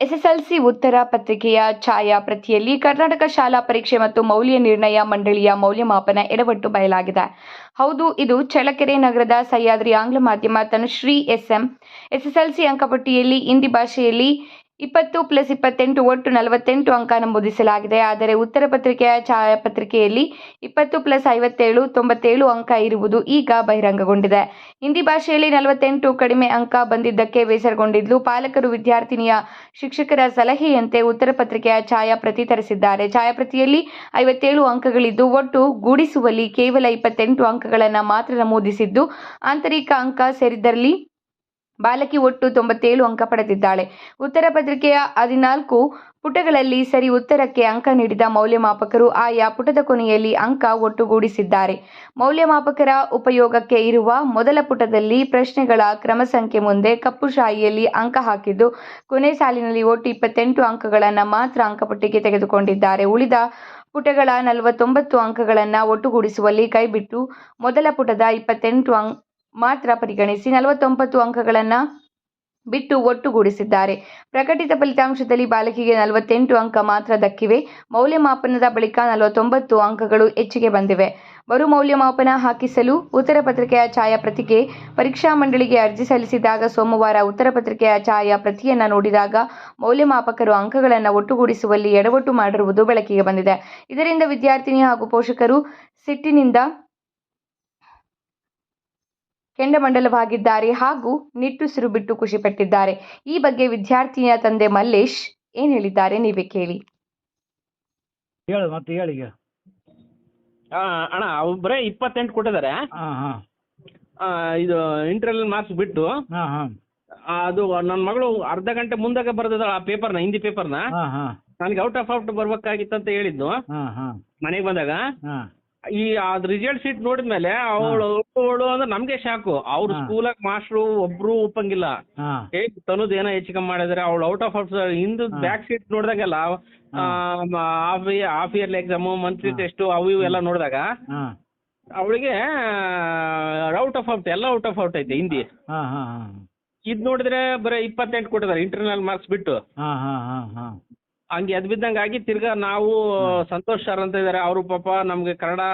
SSLC ಉತ್ತರ ಪತ್ರಿಕೆಯ ಛಾಯಾ ಪ್ರತಿಯಲ್ಲಿ ಕರ್ನಾಟಕ ಶಾಲಾ ಪರೀಕ್ಷೆ ಮತ್ತು ಮೌಲ್ಯ ನಿರ್ಣಯ ಮಂಡಳಿಯ ಮೌಲ್ಯಮಾಪನ ಎಡವಟ್ಟು ಬಯಲಾಗಿದೆ. ಹೌದು, ಇದು ಚಳ್ಳಕೆರೆ ನಗರದ ಸಹ್ಯಾದ್ರಿ ಆಂಗ್ಲ ಮಾಧ್ಯಮ ತನುಶ್ರೀ ಎಸ್ಎಂ. ಎಸ್ಎಸ್ಎಲ್ಸಿ ಅಂಕಪಟ್ಟಿಯಲ್ಲಿ ಹಿಂದಿ ಭಾಷೆಯಲ್ಲಿ ಇಪ್ಪತ್ತು ಪ್ಲಸ್ ಇಪ್ಪತ್ತೆಂಟು ಒಟ್ಟು ನಲವತ್ತೆಂಟು ಅಂಕ ನಮೂದಿಸಲಾಗಿದೆ. ಆದರೆ ಉತ್ತರ ಪತ್ರಿಕೆಯ ಛಾಯಾಪತ್ರಿಕೆಯಲ್ಲಿ ಇಪ್ಪತ್ತು ಪ್ಲಸ್ ಐವತ್ತೇಳು, ತೊಂಬತ್ತೇಳು ಅಂಕ ಇರುವುದು ಈಗ ಬಹಿರಂಗಗೊಂಡಿದೆ. ಹಿಂದಿ ಭಾಷೆಯಲ್ಲಿ ನಲವತ್ತೆಂಟು ಕಡಿಮೆ ಅಂಕ ಬಂದಿದ್ದಕ್ಕೆ ಬೇಸರಗೊಂಡಿದ್ದು ಪಾಲಕರು ವಿದ್ಯಾರ್ಥಿನಿಯ ಶಿಕ್ಷಕರ ಸಲಹೆಯಂತೆ ಉತ್ತರ ಪತ್ರಿಕೆಯ ಛಾಯಾಪ್ರತಿ ತರಿಸಿದ್ದಾರೆ. ಛಾಯಾಪ್ರತಿಯಲ್ಲಿ ಐವತ್ತೇಳು ಅಂಕಗಳಿದ್ದು, ಒಟ್ಟು ಗೂಡಿಸುವಲ್ಲಿ ಕೇವಲ ಇಪ್ಪತ್ತೆಂಟು ಅಂಕಗಳನ್ನು ಮಾತ್ರ ನಮೂದಿಸಿದ್ದು. ಆಂತರಿಕ ಅಂಕ ಸೇರಿದ್ದಲ್ಲಿ ಬಾಲಕಿ ಒಟ್ಟು ತೊಂಬತ್ತೇಳು ಅಂಕ ಪಡೆದಿದ್ದಾಳೆ. ಉತ್ತರ ಪತ್ರಿಕೆಯ ಹದಿನಾಲ್ಕು ಪುಟಗಳಲ್ಲಿ ಸರಿ ಉತ್ತರಕ್ಕೆ ಅಂಕ ನೀಡಿದ ಮೌಲ್ಯಮಾಪಕರು ಆಯಾ ಪುಟದ ಕೊನೆಯಲ್ಲಿ ಅಂಕ ಒಟ್ಟುಗೂಡಿಸಿದ್ದಾರೆ. ಮೌಲ್ಯಮಾಪಕರ ಉಪಯೋಗಕ್ಕೆ ಇರುವ ಮೊದಲ ಪುಟದಲ್ಲಿ ಪ್ರಶ್ನೆಗಳ ಕ್ರಮ ಸಂಖ್ಯೆ ಮುಂದೆ ಕಪ್ಪು ಶಾಯಿಯಲ್ಲಿ ಅಂಕ ಹಾಕಿದ್ದು, ಕೊನೆ ಸಾಲಿನಲ್ಲಿ ಒಟ್ಟು ಇಪ್ಪತ್ತೆಂಟು ಅಂಕಗಳನ್ನು ಮಾತ್ರ ಅಂಕಪಟ್ಟಿಗೆ ತೆಗೆದುಕೊಂಡಿದ್ದಾರೆ. ಉಳಿದ ಪುಟಗಳ ನಲವತ್ತೊಂಬತ್ತು ಅಂಕಗಳನ್ನು ಒಟ್ಟುಗೂಡಿಸುವಲ್ಲಿ ಕೈಬಿಟ್ಟು ಮೊದಲ ಪುಟದ ಇಪ್ಪತ್ತೆಂಟು ಅಂಕ್ ಮಾತ್ರ ಪರಿಗಣಿಸಿ ನಲವತ್ತೊಂಬತ್ತು ಅಂಕಗಳನ್ನು ಬಿಟ್ಟು ಒಟ್ಟುಗೂಡಿಸಿದ್ದಾರೆ. ಪ್ರಕಟಿತ ಫಲಿತಾಂಶದಲ್ಲಿ ಬಾಲಕಿಗೆ ನಲವತ್ತೆಂಟು ಅಂಕ ಮಾತ್ರ ದಕ್ಕಿವೆ. ಮೌಲ್ಯಮಾಪನದ ಬಳಿಕ ನಲವತ್ತೊಂಬತ್ತು ಅಂಕಗಳು ಹೆಚ್ಚಿಗೆ ಬಂದಿವೆ. ಮರು ಮೌಲ್ಯಮಾಪನ ಹಾಕಿಸಲು ಉತ್ತರ ಪತ್ರಿಕೆಯ ಛಾಯಾ ಛಾಯಾಪ್ರತಿಗೆ ಪರೀಕ್ಷಾ ಮಂಡಳಿಗೆ ಅರ್ಜಿ ಸಲ್ಲಿಸಿದಾಗ ಸೋಮವಾರ ಉತ್ತರ ಪತ್ರಿಕೆಯ ಛಾಯಾ ಪ್ರತಿಯನ್ನು ನೋಡಿದಾಗ ಮೌಲ್ಯಮಾಪಕರು ಅಂಕಗಳನ್ನು ಒಟ್ಟುಗೂಡಿಸುವಲ್ಲಿ ಎಡವಟ್ಟು ಮಾಡಿರುವುದು ಬೆಳಕಿಗೆ ಬಂದಿದೆ. ಇದರಿಂದ ವಿದ್ಯಾರ್ಥಿನಿ ಹಾಗೂ ಪೋಷಕರು ಸಿಟ್ಟಿನಿಂದ ಕೆಂಡಮಂಡಲವಾಗಿದ್ದಾರೆ ಹಾಗೂ ನಿಟ್ಟುಸಿರು ಬಿಟ್ಟು ಖುಷಿಪಟ್ಟಿದ್ದಾರೆ ಈ ಬಗ್ಗೆ ವಿದ್ಯಾರ್ಥಿನಿಯ ತಂದೆ ಮಲ್ಲೇಶ್ ಏನ್ ಹೇಳಿದ್ದಾರೆ ನೀವೇ ಕೇಳಿ. ಹೇಳು ಮತ್ತೆ ಹೇಳಿ ಈಗ. ಆ, ಅಣ್ಣ ಅವ್ರು ಬರೀ ಇಪ್ಪತ್ತೆಂಟು ಕೊಟ್ಟಿದ್ದಾರೆ. ಹಾಂ ಹಾಂ. ಆ, ಇದು ಇಂಟರ್ನಲ್ ಮಾರ್ಕ್ಸ್ ಬಿಟ್ಟು ಹಾಂ ಹಾಂ. ಆ, ಅದು ನನ್ನ ಮಗಳು ಅರ್ಧ ಗಂಟೆ ಮುಂದಾಗ ಬರ್ದಿದ್ದಾಳೆ ಆ ಪೇಪರ್ನ ಹಿಂದಿ ಪೇಪರ್ನ. ಹಾ ಹಾ. ನನಗೆ ಔಟ್ ಆಫ್ ಔಟ್ ಬರ್ಬೇಕಾಗಿತ್ತು ಅಂತ ಹೇಳಿದ್ದು. ಹಾ ಹಾಂ. ಮನೆಗೆ ಬಂದಾಗ. ಹಾಂ. ಈ ಅದ್ ರಿಸಲ್ಟ್ ಶೀಟ್ ನೋಡಿದ್ಮೇಲೆ ಅವಳು ಅವಳು ಅಂದ್ರೆ ನಮ್ಗೆ ಶಾಕು ಅವ್ರ ಸ್ಕೂಲ್ ಸ್ಕೂಲಾಗ ಮಾಸ್ಟ್ರು ಒಬ್ರು ಒಪ್ಪಂಗಿಲ್ಲ. ಏ ತನುದ್ ಏನೋ ಹೆಚ್ಚು ಕಮ್ಮಿ ಮಾಡಿದ್ರೆ ಅವಳು ಔಟ್ ಆಫ್ ಔಟ್ ಹಿಂದ್. Back sheet ನೋಡಿದಾಗೆಲ್ಲ half yearly exam monthly. Test ಅವು ಇವು ಎಲ್ಲ ನೋಡಿದಾಗ ಅವಳಿಗೆ ಔಟ್ ಆಫ್ ಔಟ್ ಎಲ್ಲ ಔಟ್ ಆಫ್ ಔಟ್ ಐತೆ ಹಿಂದಿ. ಇದ್ ನೋಡಿದ್ರೆ ಬರೀ ಇಪ್ಪತ್ತೆಂಟು ಕೊಟ್ಟಿದ್ದಾರೆ ಇಂಟರ್ನಲ್ ಮಾರ್ಕ್ಸ್ ಬಿಟ್ಟು. ಹಂಗೆ ಎದ್ ಬಿದ್ದಂಗೆ ಆಗಿ ತಿರ್ಗಾ ನಾವು ಸಂತೋಷ್ ಸರ್ ಅಂತ ಇದ್ದಾರೆ ಅವರು ಪಾಪ ನಮ್ಗೆ ಕನ್ನಡ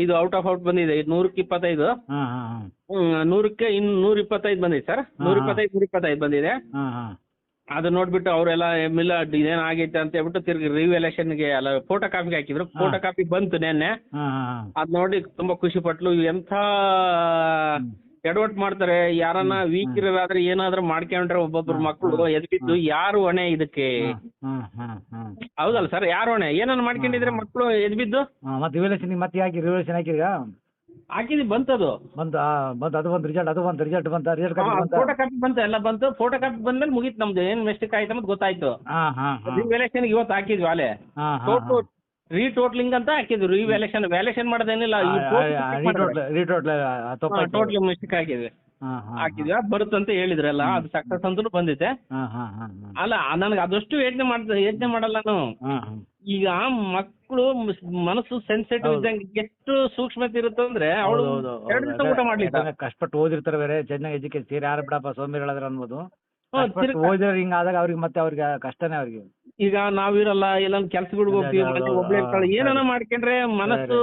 ಇದು ಔಟ್ ಆಫ್ ಔಟ್ ಬಂದಿದೆ ಇದು ನೂರಕ್ಕೆ ಇಪ್ಪತ್ತೈದು. ಹಾಂ ಹಾಂ ಹಾಂ. ಹ್ಮ್, ನೂರಕ್ಕೆ ಇನ್ ನೂರ ಇಪ್ಪತ್ತೈದು ಬಂದಿದೆ ಸರ್ ನೂರ. ಇಪ್ಪತ್ತೈದು ನೂರ ಇಪ್ಪತ್ತೈದು ಬಂದಿದೆ. ಹಾಂ ಹಾಂ. ಅದು ನೋಡ್ಬಿಟ್ಟು ಅವರೆಲ್ಲ ಎಮ್ಮಿಲ್ಲ ಇದೇನು ಆಗೈತೆ? ಅಂತ ಹೇಳ್ಬಿಟ್ಟು ತಿರ್ಗಿ ರಿವ್ಯಾಲ್ಯೂಷನ್ಗೆ ಅಲ್ಲ ಫೋಟೋ ಕಾಪಿಗೆ ಹಾಕಿದ್ರು. ಫೋಟೋ ಕಾಪಿ ಬಂತು ನೆನ್ನೆ. ಹಾಂ ಹಾಂ ಅದ್ ನೋಡಿ ತುಂಬಾ ಖುಷಿ ಪಟ್ಲು. ಎಂಥ ಎಡವಟ್ ಮಾಡ್ತಾರೆ ಯಾರನ್ನ ವೀಕ್ ಇರೋದಾದ್ರೆ ಏನಾದ್ರೂ ಮಾಡ್ಕೊಂಡ್ರೆ ಒಬ್ಬೊಬ್ರು ಮಕ್ಕಳು ಎದ್ಬಿದ್ದು ಯಾರು ಹೊಣೆ ಇದಕ್ಕೆ? ಹೌದಲ್ಲ ಸರ್ ಯಾರು ಹೊಣೆ? ಏನನ್ನ ಮಾಡ್ಕೊಂಡಿದ್ರೆ ಮಕ್ಕಳು ಎದ್ಬಿದ್ದು? ಮತ್ತೆ ರಿವಲ್ಯೂಷನ್ ಮತ್ತೆ ಹಾಕಿ ರಿವಲ್ಯೂಷನ್ ಹಾಕಿ ಈಗ ಹಾಕಿದ್ವಿ ಬಂತದು. ಬಂತ ಆ, ಅದು ಬಂತ ರಿಸಲ್ಟ್ ಅದು ಬಂತ ರಿಸಲ್ಟ್ ಬಂತ ರಿಸಲ್ಟ್ ಕಾಪಿ ಬಂತು ಫೋಟೋ ಕಾಪಿ ಬಂತ ಎಲ್ಲ ಬಂತು. ಫೋಟೋ ಕಾಪಿ ಬಂದ್ಮೇಲೆ ಮುಗೀತು ನಮ್ದು. ಏನ್ ಮಿಸ್ಟೇಕ್ ಆಯ್ತು ಅಂತ ಗೊತ್ತಾಯ್ತು. ರಿವ್ಯಾಲ್ಯೂಷನ್ ಇವತ್ತು ಹಾಕಿದ್ವಿ ಟೋಟಲ್ ರೀಟೋಟ್ಲಿಂಗ್ ಅಂತ ಹಾಕಿದ್ರು. ಈ ವ್ಯಾಲೇಷನ್ ವ್ಯಾಲೇಷನ್ ಮಾಡೋದೇನಿಲ್ಲ. ಟೋಟ್ಲಿ ರೀಟೋಟ್ಲ್ ತಪ್ಪಾಯ್ತು ಟೋಟಲ್ ಮಿಸ್ಟೇಕ್ ಆಗಿದೆ. ಹಾಕಿದ್ವಿ. ಬರುತ್ತೆ ಅಂತ ಹೇಳಿದ್ರಲ್ಲ ಅದು ಸಕ್ಸಸ್ ಅಂತೂ ಬಂದಿದೆ. ಅಲ್ಲ ನನಗೆ ಅದಷ್ಟು ಯೋಚನೆ ಮಾಡ್ತದೆ ಯೋಚನೆ ಮಾಡಲ್ಲ ನಾನು. ಈಗ ಮಕ್ಕಳು ಮನಸ್ಸು ಸೆನ್ಸಿಟಿವ್. ಇದ್ದಂಗೆ ಎಷ್ಟು ಸೂಕ್ಷ್ಮತೆ ಇರುತ್ತೆ ಅಂದ್ರೆ ಅವಳು ಎರಡು ದಿವಸ. ಊಟ ಮಾಡ್ಲಿಕ್ಕೆ ಕಷ್ಟಪಟ್ಟು ಓದಿರ್ತಾರೆ ಬೇರೆ. ಚೆನ್ನಾಗಿ ಎಜುಕೇಶನ್ ಸೇರಿ ಯಾರು ಬಿಡಪ್ಪ ಸೋಂಬೇರಿಗಳಾದ್ರೆ ಅನ್ಬೋದು. ಓದಿರೋ ಹಿಂಗಾದಾಗ ಅವ್ರಿಗೆ ಮತ್ತೆ ಅವ್ರಿಗೆ ಕಷ್ಟನೇ ಅವ್ರಿಗೆ. ಈಗ ನಾವಿರಲ್ಲ ಇಲ್ಲ ಕೆಲ್ಸಗಳಿಗೆ ಹೋಗ್ತಿವಿ ಒಬ್ಳೆ ಏನಾನ ಮಾಡ್ಕೊಂಡ್ರೆ ಮನಸ್ಸು.